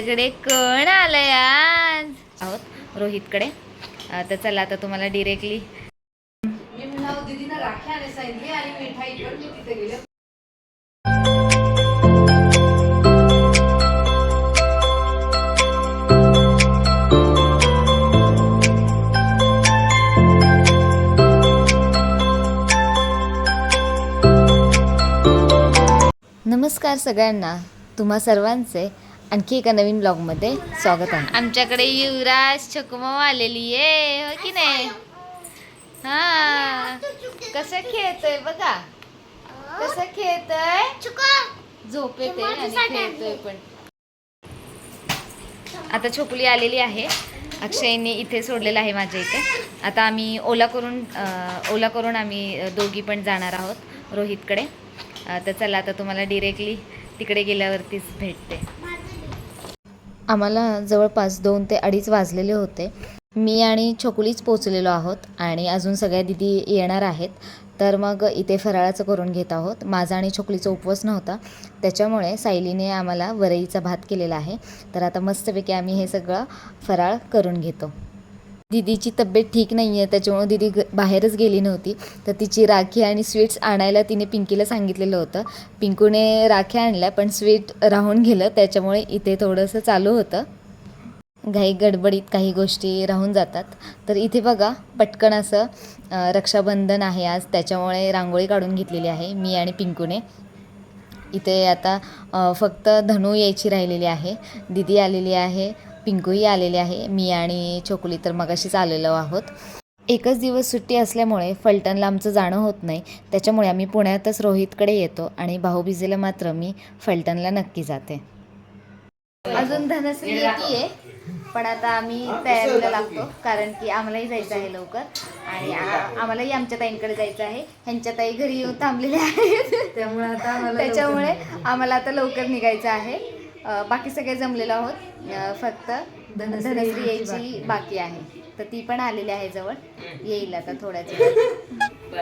इकडे कोण आलंय आज? आहोत रोहितकडे. तर चला आता तुम्हाला डिरेक्टली नमस्कार सगळ्यांना. तुम्हा सर्वांचे आणखी एका नवीन ब्लॉगमध्ये स्वागत आहे. आमच्याकडे युवराज छकुमाव आलेली आहे. हो की नाही? हा. कसं खेळतोय बघा. कसं खेळतोय? झोपेत येते आणि खेळतोय पण. आता छोकुली आलेली आहे. अक्षयने इथे सोडलेलं आहे माझ्या इथे. आता आम्ही ओला करून ओला करून आम्ही दोघी पण जाणार आहोत रोहितकडे. तर चला आता तुम्हाला डिरेक्टली तिकडे गेल्यावरतीच भेटते. आम्हाला जवळपास दोन ते अडीच वाजलेले होते. मी आणि छोकुलीच पोचलेलो आहोत आणि अजून सगळ्या दिदी येणार आहेत. तर मग इथे फराळाचं करून घेत आहोत. माझा आणि छोकलीचा उपवास नव्हता. त्याच्यामुळे सायलीने आम्हाला वरईचा भात केलेला आहे. तर आता मस्तपैकी आम्ही हे सगळं फराळ करून घेतो. दिदीची तब्येत ठीक नाही आहे त्याच्यामुळे दिदी ग बाहेरच गेली नव्हती. तर तिची राखी आणि स्वीट्स आणायला तिने पिंकीला सांगितलेलं होतं. पिंकूने राख्या आणल्या पण स्वीट राहून गेलं त्याच्यामुळे इथे थोडंसं चालू होतं. घाई गडबडीत काही गोष्टी राहून जातात. तर इथे बघा पटकन असं रक्षाबंधन आहे आज त्याच्यामुळे रांगोळी काढून घेतलेली आहे मी आणि पिंकूने. इथे आता फक्त धनू यायची राहिलेली आहे. दिदी आलेली आहे. पिंकूही आलेली आहे. मी आणि छोकुली तर मगाशीच आलेलो आहोत. एकच दिवस सुट्टी असल्यामुळे फलटणला आमचं जाणं होत नाही. त्याच्यामुळे आम्ही पुण्यातच रोहितकडे येतो आणि भाऊबीजेला मात्र मी फलटणला नक्की जाते. अजून धनश्री येते पण आता आम्ही तयारीला लागतो कारण की आम्हालाही जायचं आहे लवकर. आणि आम्हालाही आमच्या ताईंकडे जायचं आहे. ह्यांच्या ताई घरी येऊन थांबलेल्या आहेत. त्यामुळे त्याच्यामुळे आम्हाला आता लवकर निघायचं आहे. बाकी सगळे जमलेलो आहोत. फक्त धनश्री यायची बाकी. आहे. तर ती पण आलेली आहे जवळ. येईल आता थोड्याच वेळात.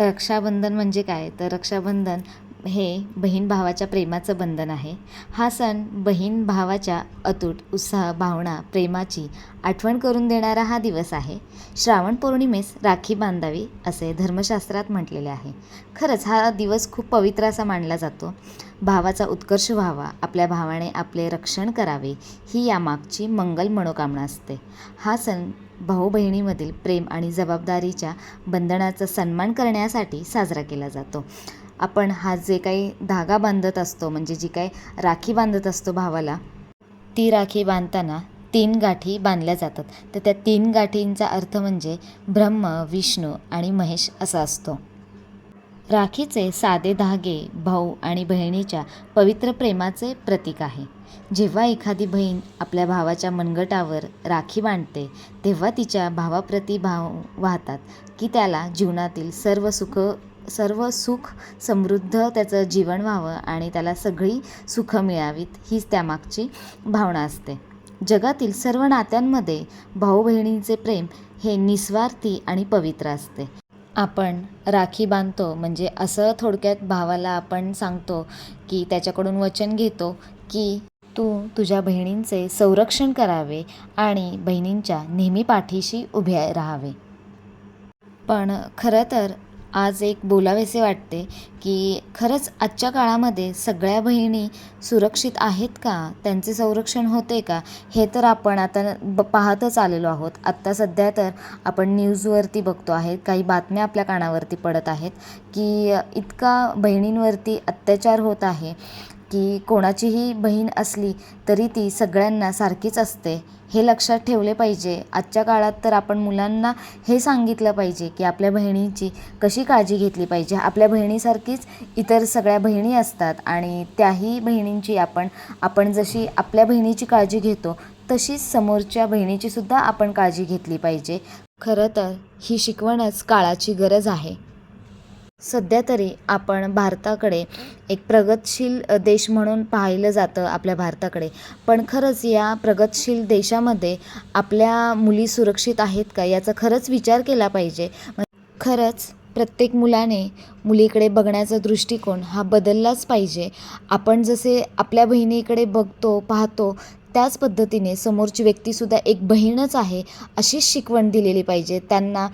रक्षाबंधन म्हणजे काय? तर रक्षाबंधन हे बहीण भावाच्या प्रेमाचं बंधन आहे. हा सण बहीण भावाच्या अतूट उत्साह भावना प्रेमाची आठवण करून देणारा हा दिवस आहे. श्रावण पौर्णिमेस राखी बांधावी असे धर्मशास्त्रात म्हटलेले आहे. खरंच हा दिवस खूप पवित्र असा मानला जातो. भावाचा उत्कर्ष व्हावा आपल्या भावाने आपले रक्षण करावे ही यामागची मंगल मनोकामना असते. हा सण भाऊ बहिणीमधील प्रेम आणि जबाबदारीच्या बंधनाचा सन्मान करण्यासाठी साजरा केला जातो. आपण हा जे काही धागा बांधत असतो म्हणजे जी काही राखी बांधत असतो भावाला ती राखी बांधताना तीन गाठी बांधल्या जातात. तर त्या तीन गाठींचा अर्थ म्हणजे ब्रह्म विष्णू आणि महेश असा असतो. राखीचे साधे धागे भाऊ आणि बहिणीच्या पवित्र प्रेमाचे प्रतीक आहे. जेव्हा एखादी बहीण आपल्या भावाच्या मनगटावर राखी बांधते तेव्हा तिच्या भावाप्रती भाव वाहतात की त्याला जीवनातील सर्व सुख सर्व सुख समृद्ध त्याचं जीवन व्हावं आणि त्याला सगळी सुखं मिळावीत हीच त्यामागची भावना असते. जगातील सर्व नात्यांमध्ये भाऊ बहिणींचे प्रेम हे निस्वार्थी आणि पवित्र असते. आपण राखी बांधतो म्हणजे असं थोडक्यात भावाला आपण सांगतो की त्याच्याकडून वचन घेतो की तू तुझ्या बहिणींचे संरक्षण करावे आणि बहिणींच्या नेहमी पाठीशी उभे राहावे. पण खरं तर आज एक बोलावेसे वाटते की खरंच आजच्या काळामध्ये सगळ्या बहिणी सुरक्षित आहेत का? त्यांचे संरक्षण होते का? हे तर आपण आता ब पाहतच आलेलो आहोत. आत्ता सध्या तर आपण न्यूजवरती बघतो आहे काही बातम्या आपल्या कानावरती पडत आहेत की इतका बहिणींवरती अत्याचार होत आहे. की कोणाचीही बहीण असली तरी ती सगळ्यांना सारखीच असते. हे लक्षात ठेवले पाहिजे. आजच्या काळात तर आपण मुलांना हे सांगितलं पाहिजे की आपल्या बहिणीची कशी काळजी घेतली पाहिजे. आपल्या बहिणीसारखीच इतर सगळ्या बहिणी असतात आणि त्याही बहिणींची आपण आपण जशी आपल्या बहिणीची काळजी घेतो तशीच समोरच्या बहिणीची सुद्धा आपण काळजी घेतली पाहिजे. खरं तर ही शिकवणच काळाची गरज आहे. सध्या तरी आपण भारताकडे एक प्रगतशील देश म्हणून पाहिलं जातं आपल्या भारताकडे. पण खरंच या प्रगतशील देशामध्ये आपल्या मुली सुरक्षित आहेत का याचा खरंच विचार केला पाहिजे. खरंच प्रत्येक मुलाने मुलीकडे बघण्याचा दृष्टिकोन हा बदललाच पाहिजे. आपण जसे आपल्या बहिणीकडे बघतो पाहतो त्याच पद्धतीने समोरची व्यक्तीसुद्धा एक बहीणच आहे अशीच शिकवण दिलेली पाहिजे. त्यांना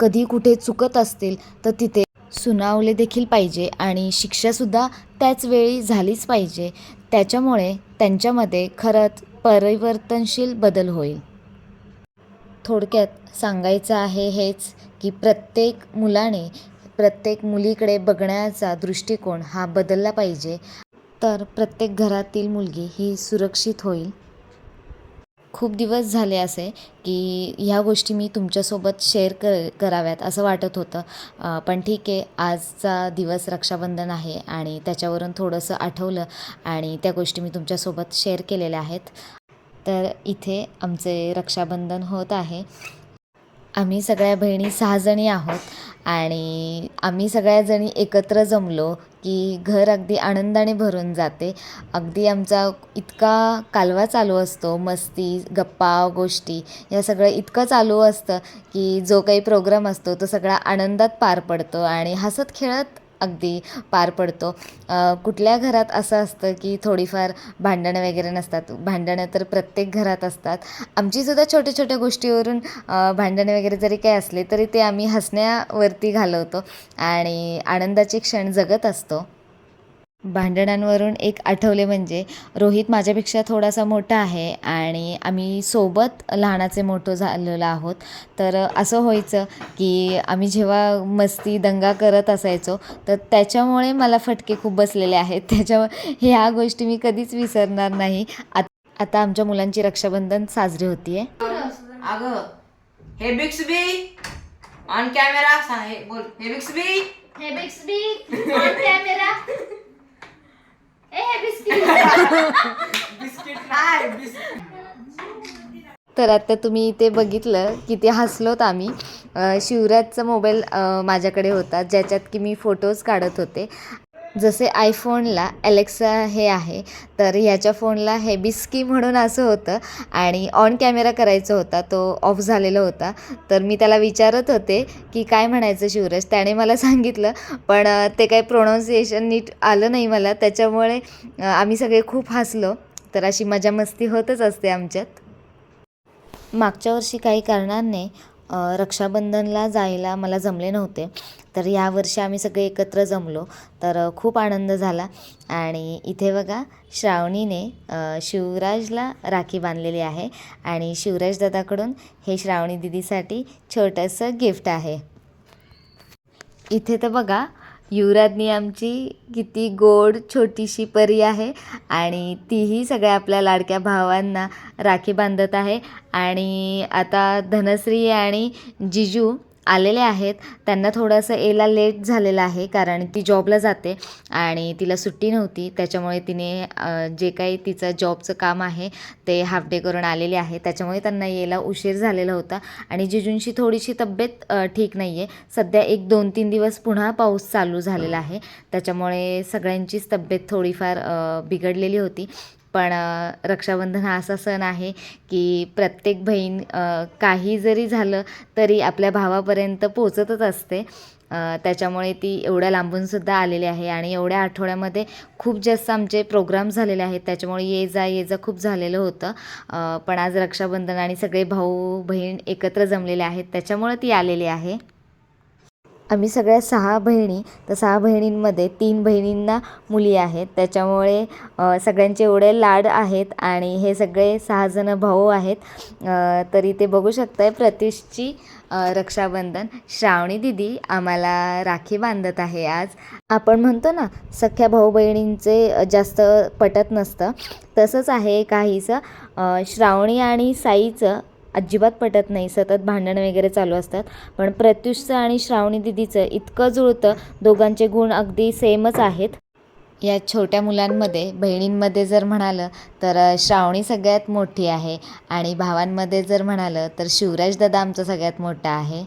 कधी कुठे चुकत असतील तर तिथे सुनावले देखील पाहिजे आणि शिक्षासुद्धा त्याच वेळी झालीच पाहिजे. त्याच्यामुळे त्यांच्यामध्ये खरंच परिवर्तनशील बदल होईल. थोडक्यात सांगायचं आहे हेच की प्रत्येक मुलाने प्रत्येक मुलीकडे बघण्याचा दृष्टिकोन हा बदलला पाहिजे. तर प्रत्येक घरातील मुलगी ही सुरक्षित होईल. खूप दिवस झाले असे की ह्या गोष्टी मी तुमच्यासोबत शेअर कर कराव्यात असं वाटत होतं. पण ठीक आहे आजचा दिवस रक्षाबंधन आहे आणि त्याच्यावरून थोडंसं आठवलं आणि त्या गोष्टी मी तुमच्यासोबत शेअर केलेल्या आहेत. तर इथे आमचे रक्षाबंधन होत आहे. आम्ही सगळ्या बहिणी सहा जणी आहोत. आणि आम्ही सगळ्या जणी एकत्र जमलो की घर अगदी आनंदाने भरून जाते. अगदी आमचा इतका कालवा चालू असतो मस्ती गप्पा गोष्टी या सगळं इतकं चालू असतं की जो काही प्रोग्राम असतो तो सगळा आनंदात पार पडतो आणि हसत खेळत अगदी पार पडतो. कुठल्या घरात असं असतं की थोडीफार भांडणं वगैरे नसतात? भांडणं तर प्रत्येक घरात असतात. आमचीसुद्धा छोट्या छोट्या गोष्टीवरून भांडणं वगैरे जरी काही असले तरी ते आम्ही हसण्यावरती घालवतो. आणि आनंदाचे क्षण जगत असतो. भांडणांवरून एक आठवले म्हणजे रोहित माझ्यापेक्षा थोडासा मोठा आहे आणि आम्ही सोबत लहानाचे मोठं झालेलो आहोत. तर असं व्हायचं की आम्ही जेव्हा मस्ती दंगा करत असायचो तर त्याच्यामुळे मला फटके खूप बसलेले आहेत. त्याच्यामुळे ह्या गोष्टी मी कधीच विसरणार नाही. आत आता आमच्या मुलांची रक्षाबंधन साजरी होती आहे अगं हे बिक्स बी ऑन कॅमेरा हे बोल हे बिक्स बी हे बिक्सबी ऑन कॅमेरा ए हे बिस्किट बिस्किट काय तर आता तुम्ही इथे बघितलं किती हसलोत आम्ही. शिवराजचा मोबाईल माझ्याकडे होता ज्याच्यात की मी फोटोज काढत होते. जसे आयफोनला अलेक्सा हे आहे तर ह्याच्या फोनला हेबिस्की म्हणून असं होतं आणि ऑन कॅमेरा करायचा होता तो ऑफ झालेला होता. तर मी त्याला विचारत होते की काय म्हणायचं शिवराज? त्याने मला सांगितलं पण ते काही प्रोनाऊन्सिएशन नीट आलं नाही मला. त्याच्यामुळे आम्ही सगळे खूप हसलो. तर अशी मजा मस्ती होतच असते आमच्यात. मागच्या वर्षी काही कारणाने रक्षाबंधनला जायला मला जमले नव्हते. तर यावर्षी आम्ही सगळे एकत्र जमलो. तर खूप आनंद झाला. आणि इथे बघा श्रावणीने शिवराजला राखी बांधलेली आहे. आणि शिवराज दादाकडून हे श्रावणी दिदीसाठी छोटंसं गिफ्ट आहे. इथे तर बघा युवराजनी आमची किती गोड छोटीशी परी आहे. आणि तीही सगळ्या आपल्या लाडक्या भावांना राखी बांधत आहे. आणि आता धनश्री आणि जिजू आलेले आहेत. त्यांना थोडंसं यायला लेट झालेलं आहे कारण ती जॉबला जाते आणि तिला सुट्टी नव्हती. त्याच्यामुळे तिने जे काही तिचं जॉबचं काम आहे ते हाफ डे करून आलेले आहे. त्याच्यामुळे त्यांना यायला उशीर झालेला होता. आणि जिजूंची थोडीशी तब्येत ठीक नाही आहे सध्या एक दोन तीन दिवस पुन्हा पाऊस चालू झालेला आहे. त्याच्यामुळे सगळ्यांचीच तब्येत थोडीफार बिघडलेली होती. पण रक्षाबंधन हा असा सण आहे की प्रत्येक बहीण काही जरी झालं तरी आपल्या भावापर्यंत पोचतच असते. त्याच्यामुळे ती एवढ्या लांबूनसुद्धा आलेली आहे आणि एवढ्या आठवड्यामध्ये खूप जास्त आमचे प्रोग्राम झालेले आहेत. त्याच्यामुळे ये जा ये जा खूप झालेलं होतं. पण आज रक्षाबंधन आणि सगळे भाऊ बहीण एकत्र जमलेले आहेत. त्याच्यामुळे ती आलेली आहे. आम्ही सगळ्या सहा बहिणी तर सहा बहिणींमध्ये तीन बहिणींना मुली आहेत. त्याच्यामुळे सगळ्यांचे एवढे लाड आहेत आणि हे सगळे सहाजणं भाऊ आहेत. तरी ते बघू शकताय प्रतीशची रक्षाबंधन. श्रावणी दिदी आम्हाला राखी बांधत आहे आज. आपण म्हणतो ना सख्या भाऊ बहिणींचे जास्त पटत नसतं. तसंच आहे काहीसं श्रावणी आणि साईचं अजिबात पटत नाही. सतत भांडण वगैरे चालू असतात. पण प्रत्युषचं आणि श्रावणी दिदीचं इतकं जुळतं दोघांचे गुण अगदी सेमच आहेत. या छोट्या मुलांमध्ये बहिणींमध्ये जर म्हणालं तर श्रावणी सगळ्यात मोठी आहे. आणि भावांमध्ये जर म्हणालं तर शिवराज दादा आमचा सगळ्यात मोठा आहे.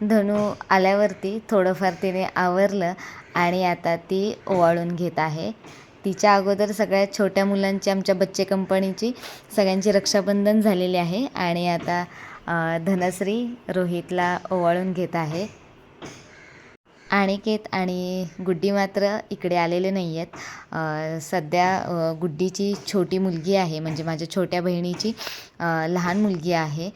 धनू आल्यावरती थोडंफार तिने आवरलं आणि आता ती ओवाळून घेत आहे. तिच्या अगोदर सगळ्या छोट्या मुलांची आमच्या बच्चे कंपनीची सगळ्यांची रक्षाबंधन झालेली आहे आणि आता धनश्री रोहितला ओवाळून घेत आहे. अनिकेत आणि गुड्डी मात्र इकडे आलेले नाही आहेत सध्या गुड्डीची छोटी मुलगी आहे म्हणजे माझ्या छोट्या बहिणीची लहान मुलगी आहे.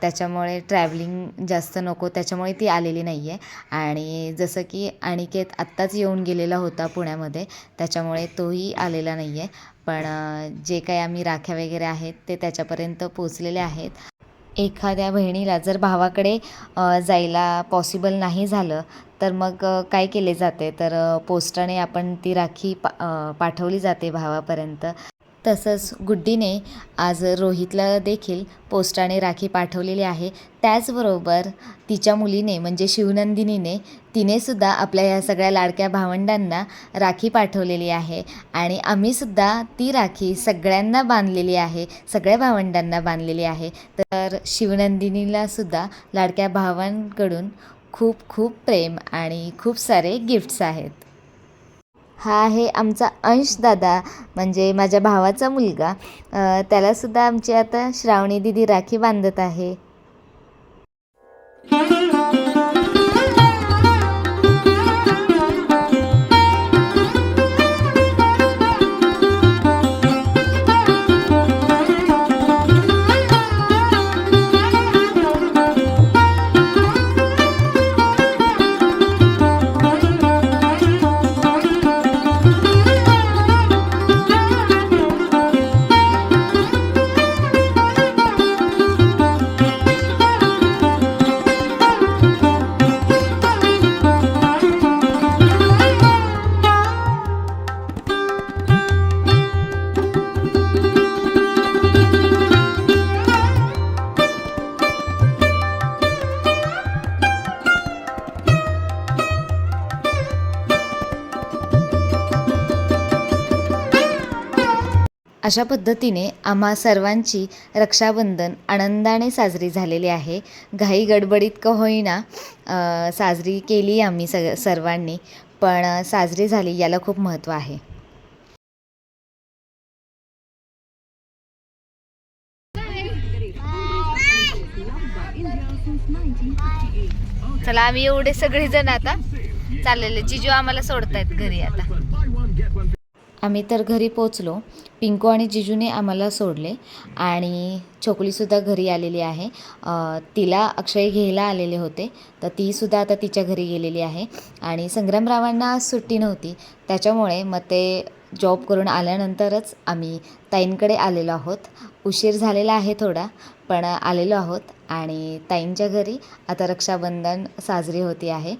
त्याच्यामुळे ट्रॅव्हलिंग जास्त नको त्याच्यामुळे ती आलेली नाही आहे आणि जसं की अनिकेत आत्ताच येऊन गेलेला होता पुण्यामध्ये त्याच्यामुळे तोही आलेला नाही आहे पण जे काही आम्ही राख्या वगैरे आहेत ते त्याच्यापर्यंत पोचलेले आहेत. एखाद्या बहिणीला जर भावाकडे जायला पॉसिबल नाही झालं तर मग काय केले जाते? तर पोस्टाने आपण ती राखी पा पाठवली जाते भावापर्यंत. तसंच गुड्डीने आज रोहितला देखील पोस्टाने राखी पाठवलेली आहे. त्याचबरोबर तिच्या मुलीने म्हणजे शिवनंदिनीने तिनेसुद्धा आपल्या ह्या सगळ्या लाडक्या भावंडांना राखी पाठवलेली आहे. आणि आम्हीसुद्धा ती राखी सगळ्यांना बांधलेली आहे सगळ्या भावंडांना बांधलेली आहे. तर शिवनंदिनीलासुद्धा लाडक्या भावांकडून खूप खूप प्रेम आणि खूप सारे गिफ्ट्स आहेत. हा आहे आमचा अंश दादा म्हणजे माझ्या भावाचा मुलगा. त्याला त्यालासुद्धा आमची आता श्रावणी दिदी राखी बांधत आहे. अशा पद्धतीने आम्हा सर्वांची रक्षाबंधन आनंदाने साजरी झालेली आहे. घाई गडबडीत का होईना साजरी केली आम्ही सग सर्वांनी पण साजरी झाली याला खूप महत्त्व आहे. चला आम्ही एवढे सगळेजण आता चाललेले. जिजू आम्हाला सोडतायत घरी आता. आम्ही तर घरी पोचलो. पिंकू आणि जिजूने आम्हाला सोडले आणि छोकलीसुद्धा घरी आलेली आहे. तिला अक्षय घ्यायला आलेले होते. तर तीसुद्धा आता तिच्या घरी गेलेली आहे. आणि संग्रामरावांना आज सुट्टी नव्हती. त्याच्यामुळे मग ते जॉब करून आल्यानंतरच आम्ही ताईंकडे आलेलो आहोत. उशीर झालेला आहे थोडा पण आलेलो आहोत. आणि ताईंच्या घरी आता रक्षाबंधन साजरी होती आहे.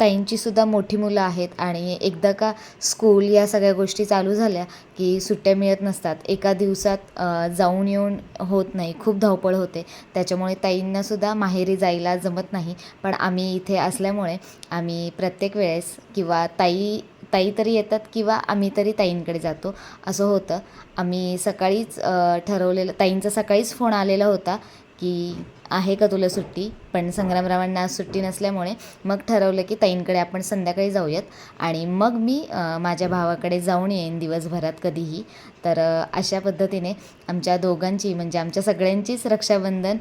ताईंचीसुद्धा मोठी मुलं आहेत आणि एकदा का स्कूल या सगळ्या गोष्टी चालू झाल्या की सुट्ट्या मिळत नसतात. एका दिवसात जाऊन येऊन होत नाही. खूप धावपळ होते. त्याच्यामुळे ताईंनासुद्धा माहेरी जायला जमत नाही. पण आम्ही इथे असल्यामुळे आम्ही प्रत्येक वेळेस किंवा ताई ताई तरी येतात किंवा आम्ही तरी ताईंकडे जातो. असं होतं. आम्ही सकाळीच ठरवलेलं ताईंचा सकाळीच फोन आलेला होता की आहे का तुला सुट्टी? पण संग्रामरावांना आज सुट्टी नसल्यामुळे मग ठरवलं की ताईंकडे आपण संध्याकाळी जाऊयात. आणि मग मी माझ्या भावाकडे जाऊन येईन दिवसभरात कधीही. तर अशा पद्धतीने आमच्या दोघांची म्हणजे आमच्या सगळ्यांचीच रक्षाबंधन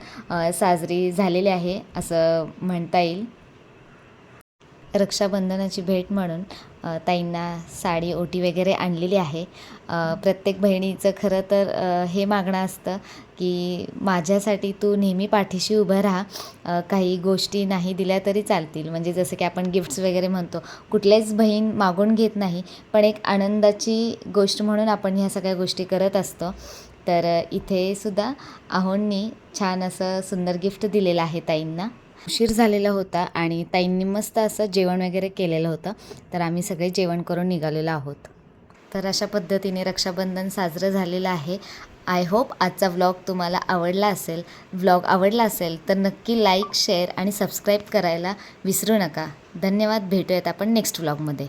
साजरी झालेली आहे असं म्हणता येईल. रक्षाबंधनाची भेट म्हणून ताईंना साडी ओटी वगैरे आणलेली आहे. प्रत्येक बहिणीचं खरं तर हे मागणं असतं की माझ्यासाठी तू नेहमी पाठीशी उभं राहा. काही गोष्टी नाही दिल्या तरी चालतील. म्हणजे जसं की आपण गिफ्ट्स वगैरे म्हणतो कुठल्याच बहीण मागून घेत नाही. पण एक आनंदाची गोष्ट म्हणून आपण ह्या सगळ्या गोष्टी करत असतो. तर इथे सुद्धा आहोंनी छान असं सुंदर गिफ्ट दिलेलं आहे ताईंना. उशीर झालेला होता आणि ताईंनी मस्त असं जेवण वगैरे केलेलं होतं. तर आम्ही सगळे जेवण करून निघालेलो आहोत. तर अशा पद्धतीने रक्षाबंधन साजरं झालेलं आहे. आय होप आजचा व्लॉग तुम्हाला आवडला असेल. व्लॉग आवडला असेल तर नक्की लाईक शेअर आणि सबस्क्राईब करायला विसरू नका. धन्यवाद. भेटूयात आपण नेक्स्ट व्लॉगमध्ये